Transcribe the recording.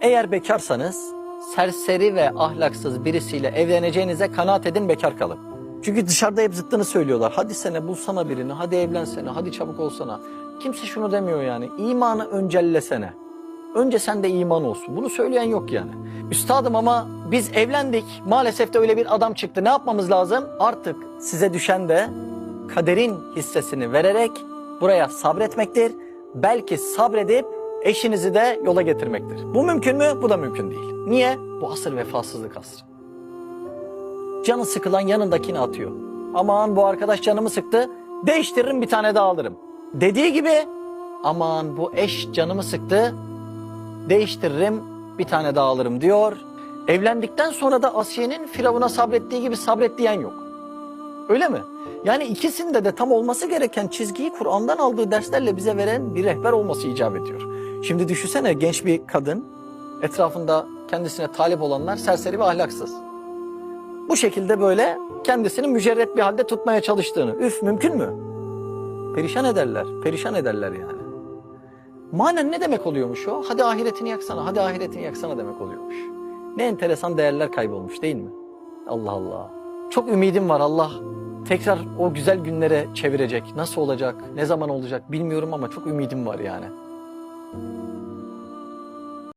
Eğer bekarsanız serseri ve ahlaksız birisiyle evleneceğinize kanaat edin bekar kalın. Çünkü dışarıda hep zıttını söylüyorlar. Hadi sene bulsana birini, hadi evlensene, hadi çabuk olsana. Kimse şunu demiyor yani. İmanı öncellesene. Önce sende iman olsun. Bunu söyleyen yok yani. Üstadım ama biz evlendik. Maalesef de öyle bir adam çıktı. Ne yapmamız lazım? Artık size düşen de kaderin hissesini vererek buraya sabretmektir. Belki sabredip eşinizi de yola getirmektir. Bu mümkün mü? Bu da mümkün değil. Niye? Bu asır vefasızlık asrı. Canı sıkılan yanındakini atıyor. Aman bu arkadaş canımı sıktı. Değiştiririm bir tane daha alırım. Dediği gibi aman bu eş canımı sıktı. Değiştiririm bir tane daha alırım diyor. Evlendikten sonra da Asiye'nin Firavun'a sabrettiği gibi sabret diyen yok. Öyle mi? Yani ikisinde de tam olması gereken çizgiyi Kur'an'dan aldığı derslerle bize veren bir rehber olması icap ediyor. Şimdi düşünsene genç bir kadın, etrafında kendisine talip olanlar serseri ve ahlaksız. Bu şekilde böyle kendisini mücerret bir halde tutmaya çalıştığını. Üf mümkün mü? Perişan ederler, perişan ederler yani. Manen ne demek oluyormuş o? Hadi ahiretini yaksana, hadi ahiretini yaksana demek oluyormuş. Ne enteresan değerler kaybolmuş değil mi? Allah Allah. Çok ümidim var Allah tekrar o güzel günlere çevirecek. Nasıl olacak, ne zaman olacak bilmiyorum ama çok ümidim var yani. Ooh.